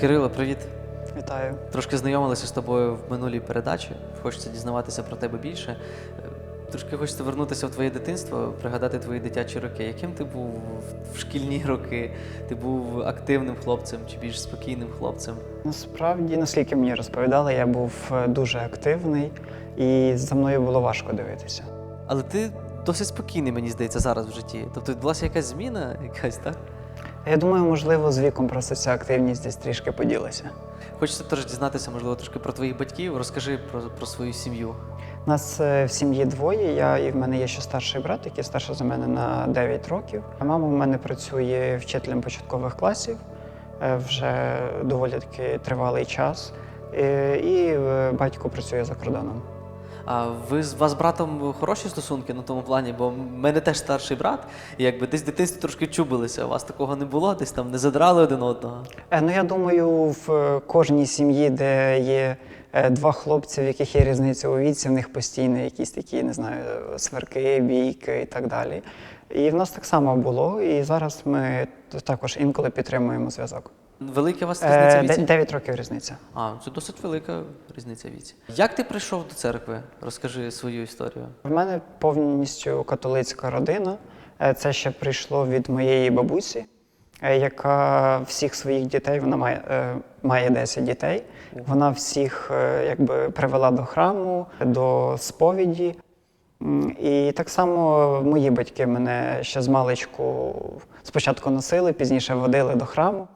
Кирило, привіт. Вітаю. Трошки знайомилися з тобою в минулій передачі. Хочеться дізнаватися про тебе більше. Трошки хочеться вернутися в твоє дитинство, пригадати твої дитячі роки. Яким ти був в шкільні роки? Ти був активним хлопцем чи більш спокійним хлопцем? Насправді, наскільки мені розповідали, я був е, дуже активний і за мною було важко дивитися. Але ти досить спокійний, мені здається, зараз в житті. Тобто відбулася якась зміна, якась, так? Я думаю, можливо, з віком просто ця активність десь трішки поділася. Хочеться теж дізнатися, можливо, трошки про твоїх батьків. Розкажи про, про свою сім'ю. Нас е, в сім'ї двоє. Я і в мене є ще старший брат, який старший за мене на 9 років. А мама в мене працює вчителем початкових класів е, вже доволі таки тривалий час. Е, І батько працює за кордоном. А ви з вас з братом хороші стосунки на тому плані, бо в мене теж старший брат, і якби десь дитинстві трошки чубилися. У вас такого не було, десь там не задрали один одного. Е, Ну, я думаю, в е, кожній сім'ї, де є е, два хлопці, в яких є різниця у віці, в них постійно якісь такі, не знаю, сварки, бійки і так далі. І в нас так само було, і зараз ми також інколи підтримуємо зв'язок. Велика у вас різниця Е, віці? де- Дев'ять років різниця. А, це досить велика різниця віці. Як ти прийшов до церкви? Розкажи свою історію. В мене повністю католицька родина. Е, Це ще прийшло від моєї бабусі, е, яка всіх своїх дітей, вона має, має 10 дітей. Вона всіх якби привела до храму, до сповіді. І так само мої батьки мене ще з маличку спочатку носили, пізніше водили до храму.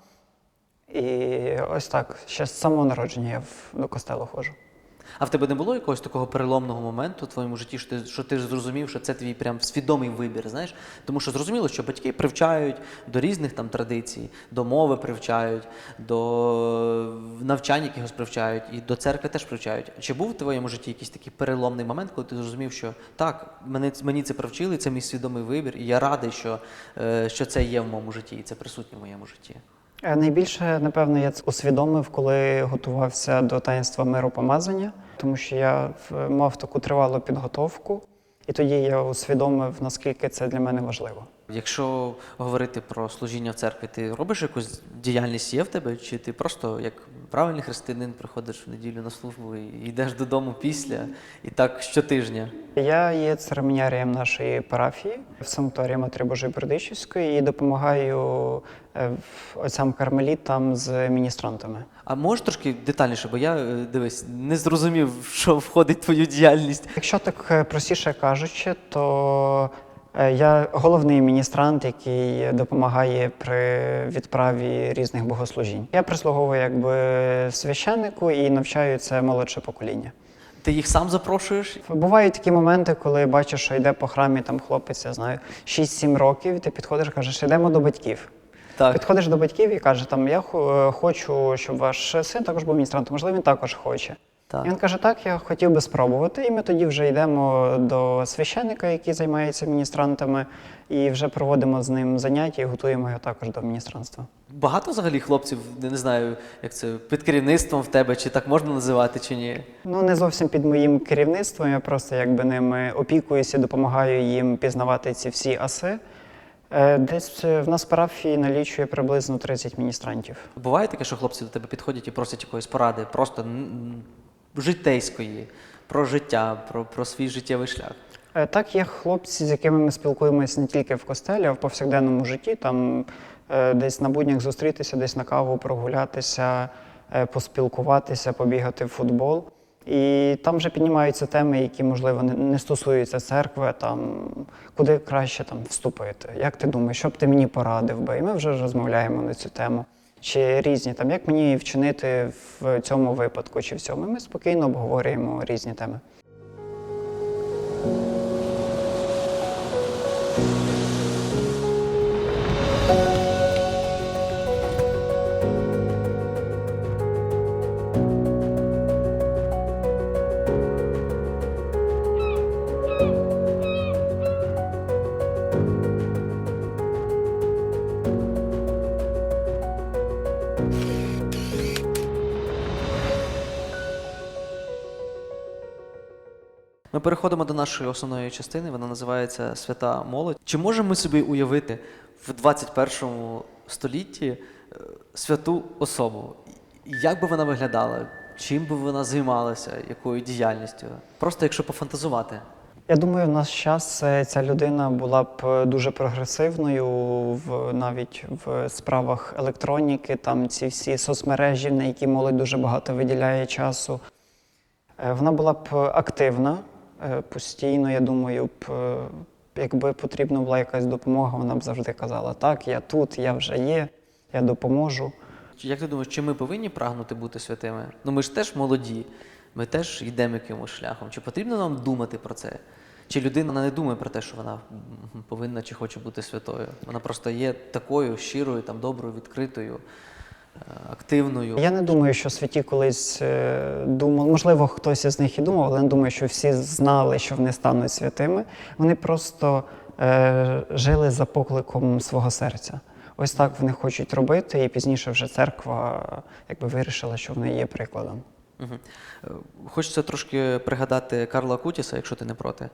І ось так, ще з самого народження я в- до костелу ходжу. А в тебе не було якогось такого переломного моменту в твоєму житті, що ти, що ти зрозумів, що це твій прям свідомий вибір, знаєш? Тому що зрозуміло, що батьки привчають до різних там традицій, до мови привчають, до навчань якихось привчають, і до церкви теж привчають. Чи був в твоєму житті якийсь такий переломний момент, коли ти зрозумів, що так, мене, мені це привчили, це мій свідомий вибір, і я радий, що, е, що це є в моєму житті, і це присутнє в моєму житті. Е, Найбільше, напевно, я це усвідомив, коли готувався до таїнства миропомазання, тому що я мав таку тривалу підготовку, і тоді я усвідомив, наскільки це для мене важливо. Якщо говорити про служіння в церкві, ти робиш якусь діяльність є в тебе, чи ти просто як правильний християнин приходиш в неділю на службу і йдеш додому після, і так щотижня? Я є церемонярієм нашої парафії в санаторії Матері Божої Бердичівської і допомагаю е, отцям кармелітам з міністрантами. А можеш трошки детальніше, бо я е, дивись, не зрозумів, що входить в твою діяльність. Якщо так е, простіше кажучи, то я головний міністрант, який допомагає при відправі різних богослужінь. Я прислуговую якби священнику і навчаю це молодше покоління. Ти їх сам запрошуєш? Бувають такі моменти, коли бачиш, що йде по храмі там хлопець, я знаю, 6-7 років, ти підходиш і кажеш, йдемо до батьків. Так. Підходиш до батьків і каже, там я е, хочу, щоб ваш син також був міністрантом, можливо, він також хоче. Так. І він каже, так, я хотів би спробувати. І ми тоді вже йдемо до священника, який займається міністрантами, і вже проводимо з ним заняття і готуємо його також до міністранства. Багато взагалі хлопців, я не знаю, як це під керівництвом в тебе, чи так можна називати, чи ні. Ну, не зовсім під моїм керівництвом, я просто якби ними опікуюся, допомагаю їм пізнавати ці всі аси. Е, Десь е, в нас парафії налічує приблизно 30 міністрантів. Буває таке, що хлопці до тебе підходять і просять якоїсь поради, просто житейської, про життя, про, про свій життєвий шлях. Е, Так, є хлопці, з якими ми спілкуємося не тільки в костелі, а в повсякденному житті. Там е, десь на буднях зустрітися, десь на каву прогулятися, е, поспілкуватися, побігати в футбол. І там вже піднімаються теми, які, можливо, не, не стосуються церкви, там куди краще там вступити. Як ти думаєш, що б ти мені порадив би? І ми вже розмовляємо на цю тему. Чи різні там, як мені вчинити в цьому випадку, чи в цьому. Ми спокійно обговорюємо різні теми. Ми переходимо до нашої основної частини, вона називається Свята молодь. Чи можемо ми собі уявити в 21 столітті е, святу особу? Як би вона виглядала? Чим би вона займалася, якою діяльністю? Просто якщо пофантазувати. Я думаю, в наш час е, ця людина була б е, дуже прогресивною в навіть в справах електроніки, там ці всі соцмережі, на які молодь дуже багато виділяє часу. Вона була б активна постійно. Я думаю, б, е, якби потрібна була якась допомога, вона б завжди казала: так, я тут, я вже є, я допоможу. Як ти думаєш, чи ми повинні прагнути бути святими? Ну ми ж теж молоді, ми теж йдемо якимось шляхом. Чи потрібно нам думати про це? Чи людина не думає про те, що вона повинна чи хоче бути святою? Вона просто є такою щирою, там доброю, відкритою, е, активною. Я не думаю, що святі колись е, думали, можливо, хтось із них і думав, але не думаю, що всі знали, що вони стануть святими. Вони просто е, жили за покликом свого серця. Ось так вони хочуть робити, і пізніше вже церква якби вирішила, що вони є прикладом. Е, Хочеться трошки пригадати Карла Кутіса, якщо ти не проти.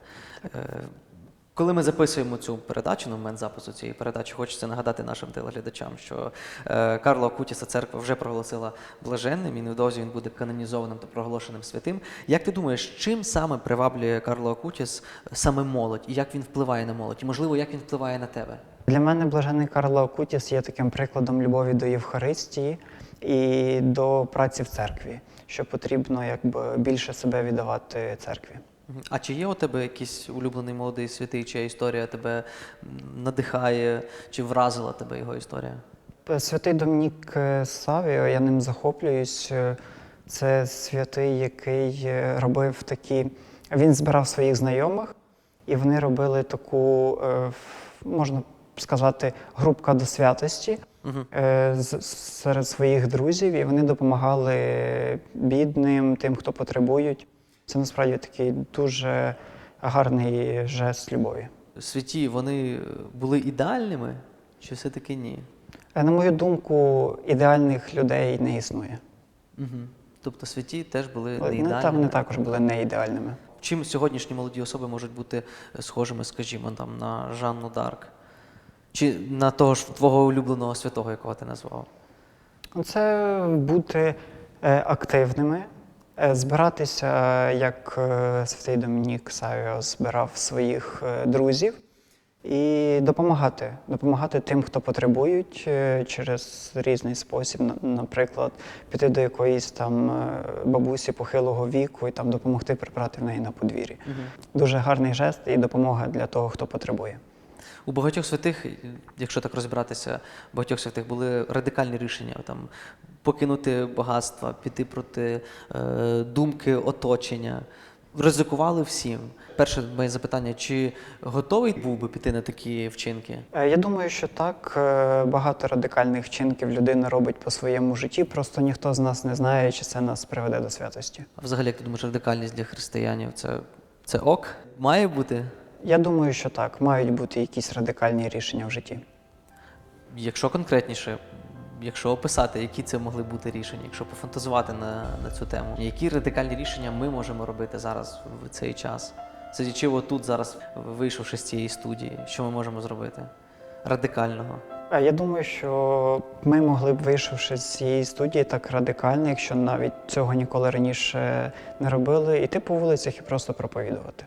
Е, Коли ми записуємо цю передачу, на момент запису цієї передачі, хочеться нагадати нашим телеглядачам, що е, Карла Кутіса церква вже проголосила блаженним, і невдовзі він буде канонізованим та проголошеним святим. Як ти думаєш, чим саме приваблює Карло Кутіс саме молодь, і як він впливає на молодь? І можливо, як він впливає на тебе? Для мене блажений Карло Кутіс є таким прикладом любові до Євхаристії і до праці в церкві, що потрібно якби більше себе віддавати церкві. А чи є у тебе якийсь улюблений молодий святий, чия історія тебе надихає, чи вразила тебе його історія? Святий Домінік е, Савіо, я ним захоплююсь. Е, Це святий, який е, робив такі. Він збирав своїх знайомих, і вони робили таку, е, можна сказати, групка до святості е, серед своїх друзів, і вони допомагали бідним, тим, хто потребують. Це насправді такий дуже гарний жест любові. Святі, вони були ідеальними, чи все-таки ні? Е, На мою думку, ідеальних людей не існує. Угу. Тобто святі теж були не ідеальними. та вони також були не ідеальними. Чим сьогоднішні молоді особи можуть бути е, схожими, скажімо, там, на Жанну Дарк? Чи на того ж твого улюбленого святого, якого ти назвав? Це бути е, активними, збиратися, е, як е, святий Домінік Савіо збирав своїх е, друзів, і допомагати, допомагати тим, хто потребують через різний спосіб. Наприклад, піти до якоїсь там бабусі похилого віку і там допомогти прибрати в неї на подвір'ї. Дуже гарний жест і допомога для того, хто потребує. У багатьох святих, якщо так розбиратися, у багатьох святих були радикальні рішення там покинути багатства, піти проти е, думки оточення. Ризикували всім. Перше моє запитання: чи готовий був би піти на такі вчинки? Е, Я думаю, що так. Е, Багато радикальних вчинків людина робить по своєму житті, просто ніхто з нас не знає, чи це нас приведе до святості. А взагалі, як ти думаєш, радикальність для християнів це, це ок? Має бути? Я думаю, що так, мають бути якісь радикальні рішення в житті. Якщо конкретніше, якщо описати, які це могли бути рішення, якщо пофантазувати на, на цю тему, які радикальні рішення ми можемо робити зараз в цей час? Сидячи отут зараз, вийшовши з цієї студії, що ми можемо зробити? Радикального. А я думаю, що ми могли б, вийшовши з цієї студії так радикально, якщо навіть цього ніколи раніше не робили, іти по вулицях і просто проповідувати.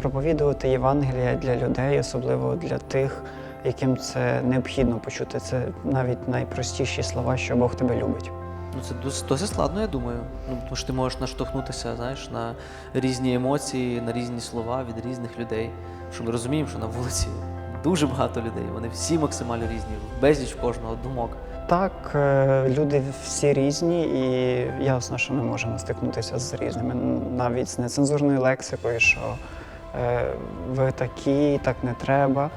Проповідувати Євангелія для людей, особливо для тих, яким це необхідно почути. Це навіть найпростіші слова, що Бог тебе любить. Ну це досить, досить складно, я думаю. Ну, тому що ти можеш наштовхнутися, знаєш, на різні емоції, на різні слова від різних людей. Що ми розуміємо, що на вулиці дуже багато людей, вони всі максимально різні, безліч кожного думок. Так, е, люди всі різні, і ясно, що ми можемо стикнутися з різними, навіть з нецензурною лексикою, що ви такі, так не треба.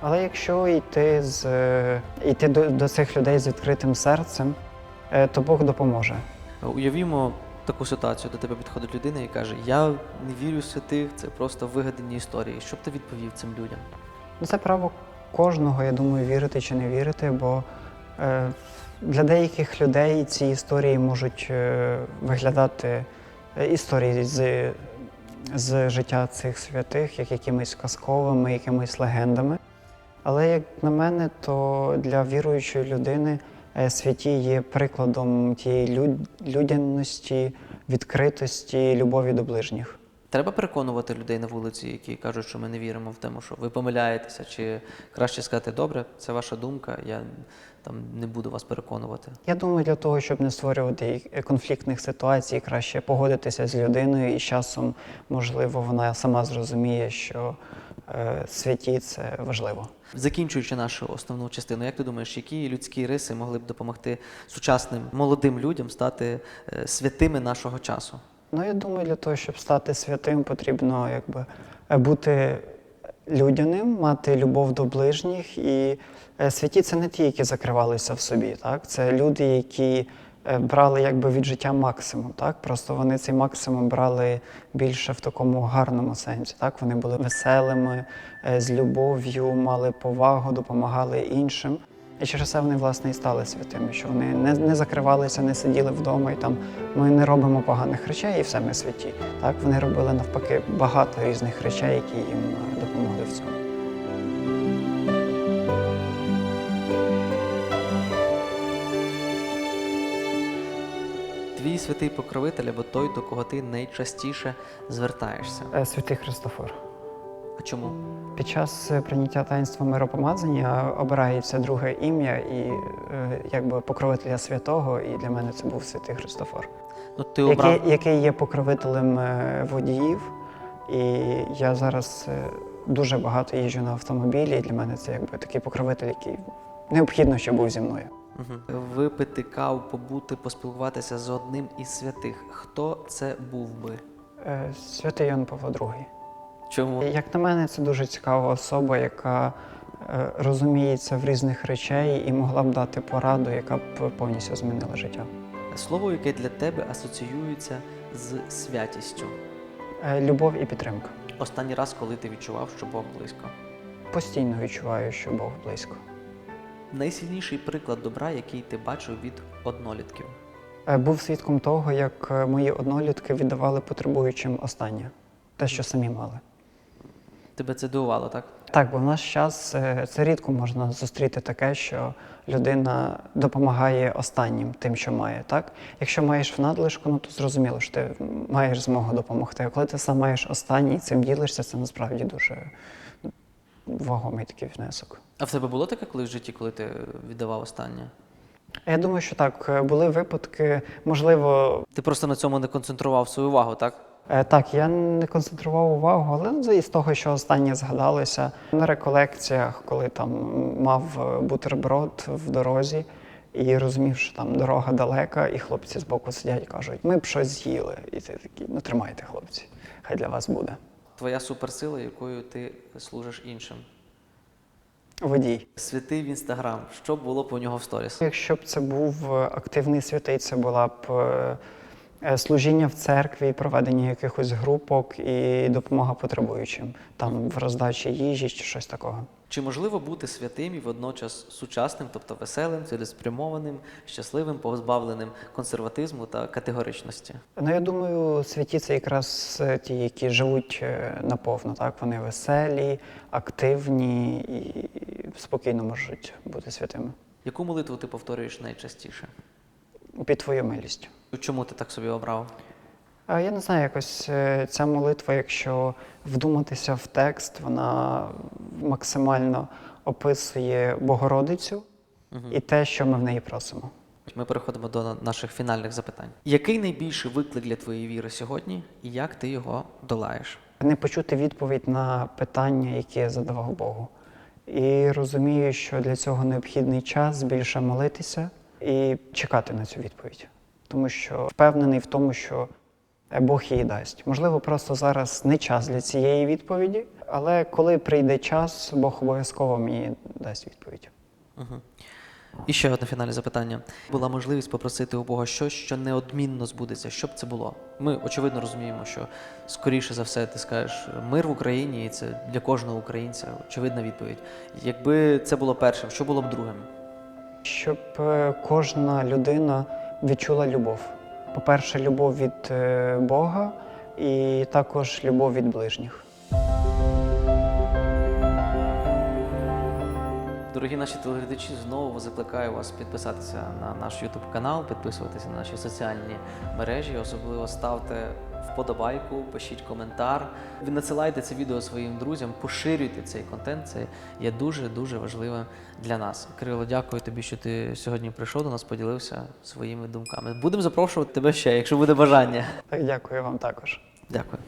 Але якщо йти, з, е, йти до, до цих людей з відкритим серцем, е, то Бог допоможе. Уявімо таку ситуацію, до тебе підходить людина і каже: Я не вірю в святих, це просто вигадані історії. Що б ти відповів цим людям? Ну, Це право кожного, я думаю, вірити чи не вірити, бо е, для деяких людей ці історії можуть е, виглядати е, історії з, з життя цих святих, як якимись казковими, якимись легендами. Але як на мене, то для віруючої людини е, святі є прикладом тієї люд- людяності, відкритості, любові до ближніх. Треба переконувати людей на вулиці, які кажуть, що ми не віримо в тому, що ви помиляєтеся, чи краще сказати, добре, це ваша думка, я там не буду вас переконувати. Я думаю, для того, щоб не створювати конфліктних ситуацій, краще погодитися з людиною, і з часом, можливо, вона сама зрозуміє, що е, святі це важливо. Закінчуючи нашу основну частину, як ти думаєш, які людські риси могли б допомогти сучасним молодим людям стати е, святими нашого часу? Ну, я думаю, для того, щоб стати святим, потрібно якби е, бути людяним, мати любов до ближніх. І е, святі це не ті, які закривалися в собі. Так? Це люди, які е, брали якби від життя максимум. Так? Просто вони цей максимум брали більше в такому гарному сенсі. Так? Вони були веселими, е, з любов'ю, мали повагу, допомагали іншим. І через це вони власне і стали святими, що вони не, не закривалися, не сиділи вдома і там ми не робимо поганих речей, і все ми святі. Так вони робили навпаки багато різних речей, які їм допомогли святий покровитель або той, до кого ти найчастіше звертаєшся. Е, Святий Христофор. А чому? Під час е, прийняття таїнства миропомазання обирається друге ім'я і е, якби покровителя святого, і для мене це був святий Христофор, Ну, ти обрав який, який є покровителем водіїв. І я зараз дуже багато їжджу на автомобілі, і для мене це якби такий покровитель, який необхідно, щоб був зі мною. Мгм. випити каву, побути, поспілкуватися з одним із святих. Хто це був би? Е, Святий Йоанн Павло II. Чому? Як на мене, це дуже цікава особа, яка е, розуміється в різних речей і могла б дати пораду, яка б повністю змінила життя. Слово, яке для тебе асоціюється з святістю. Е, Любов і підтримка. Останній раз, коли ти відчував, що Бог близько. Постійно відчуваю, що Бог близько. Найсильніший приклад добра, який ти бачив від однолітків. Е, Був свідком того, як е, мої однолітки віддавали потребуючим останнє, те, що самі мали. Тебе це дивувало, так? Так, бо в наш час е, це рідко можна зустріти таке, що людина допомагає останнім тим, що має. Так? Якщо маєш в надлишку, ну то зрозуміло, що ти маєш змогу допомогти. А коли ти сам маєш останній цим ділишся, це насправді дуже вагомий такий внесок. А в тебе було таке коли в житті, коли ти віддавав останнє? Я думаю, що так, е, були випадки, можливо, Ти просто на цьому не концентрував свою увагу, так? Е, Так, я не концентрував увагу, але ну, із того, що останнє згадалося на реколекціях, коли там мав е, бутерброд в дорозі і розумів, що там дорога далека, і хлопці збоку сидять і кажуть, ми б щось з'їли. І ти такий, ну тримайте, хлопці, хай для вас буде. Твоя суперсила, якою ти служиш іншим. Водій. Святий в інстаграм. Що було по нього в сторіс? Якщо б це був е, активний святий, це була б е, е, служіння в церкві, проведення якихось групок і допомога потребуючим, там в роздачі їжі чи щось такого. Чи можливо бути святим і водночас сучасним, тобто веселим, цілеспрямованим, щасливим, позбавленим консерватизму та категоричності? Ну, я думаю, святі це якраз е, ті, які живуть е, наповно, так? Вони веселі, активні і спокійно можуть бути святими. Яку молитву ти повторюєш найчастіше? Під твою милість. Чому ти так собі обрав? Я не знаю, якось е, ця молитва, якщо вдуматися в текст, вона максимально описує Богородицю і те, що ми в неї просимо. Ми переходимо до наших фінальних запитань. Який найбільший виклик для твоєї віри сьогодні, і як ти його долаєш? не почути відповідь на питання, які я задавав Богу. І розумію, що для цього необхідний час більше молитися і чекати на цю відповідь. Тому що впевнений в тому, що Бог її дасть. Можливо, просто зараз не час для цієї відповіді, але коли прийде час, Бог обов'язково мені дасть відповідь. Угу. І ще одне фінальне запитання. Була можливість попросити у Бога щось, що неодмінно збудеться. Що б це було? Ми очевидно розуміємо, що скоріше за все ти скажеш мир в Україні, і це для кожного українця очевидна відповідь. Якби це було першим, що було б другим? Щоб е, кожна людина відчула любов. По-перше, любов від е, Бога і також любов від ближніх. Дорогі наші телеглядачі, знову закликаю вас підписатися на наш YouTube канал, підписуватися на наші соціальні мережі, особливо ставте вподобайку, пишіть коментар. Ви надсилайте це відео своїм друзям, поширюйте цей контент. Це є дуже дуже важливим для нас. Кирило, дякую тобі, що ти сьогодні прийшов до нас, поділився своїми думками. Будемо запрошувати тебе ще, якщо буде бажання. Так, дякую вам також. Дякую.